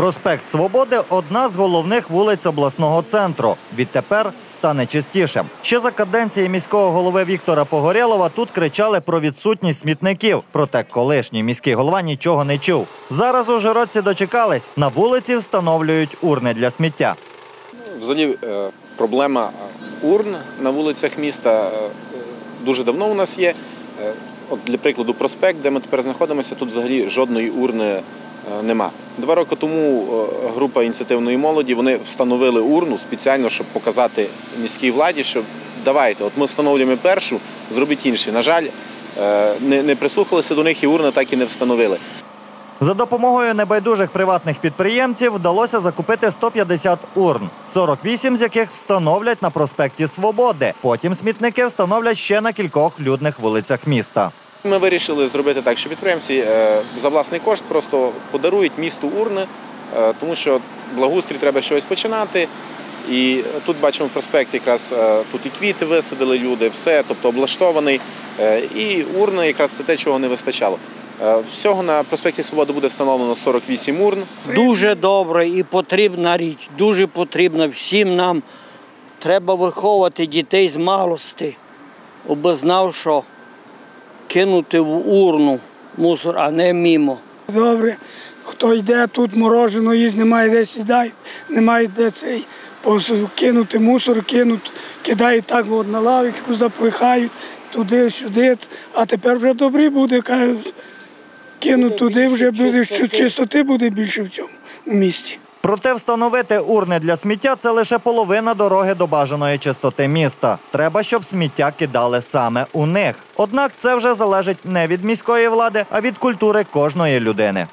Проспект Свободи одна з головних вулиць обласного центру. Відтепер стане чистішим. Ще за каденції міського голови Віктора Погорєлова тут кричали про відсутність смітників. Проте колишній міський голова нічого не чув. Зараз ужгородці дочекались. На вулиці встановлюють урни для сміття. Взагалі е, проблема е, урн на вулицях міста е, дуже давно у нас є. От для прикладу, проспект, де ми тепер знаходимося, тут взагалі жодної урни нема. Два роки тому е, група ініціативної молоді вони встановили урну спеціально, щоб показати міській владі, що давайте, от ми встановлюємо першу, зробіть інші. На жаль, е, не, не прислухалися до них і урни так і не встановили. За допомогою небайдужих приватних підприємців вдалося закупити 150 урн, 48 з яких встановлять на проспекті Свободи. Потім смітники встановлять ще на кількох людних вулицях міста. Ми вирішили зробити так, що підприємці е, за власний кошт просто подарують місту урни, е, тому що благоустрій треба щось починати. І тут бачимо в проспекті якраз е, тут і квіти висадили люди, все, тобто облаштований. І урни якраз це те, чого не вистачало. Всього на проспекті Свободи буде встановлено 48 урн. Дуже добре і потрібна річ, дуже потрібна всім нам. Треба виховувати дітей з малости, аби знав, що кинути в урну мусор, а не мімо. Добре, хто йде тут морожено їсть, немає де сідає, немає де цей кинути мусор, кинуть, кидають так от на лавочку, запихають туди-сюди. А тепер вже добрі буде, кажуть, кинуть туди, вже буде що чистоти буде більше в цьому місті. Проте встановити урни для сміття це лише половина дороги до бажаної чистоти міста. Треба, щоб сміття кидали саме у них. Однак це вже залежить не від міської влади, а від культури кожної людини.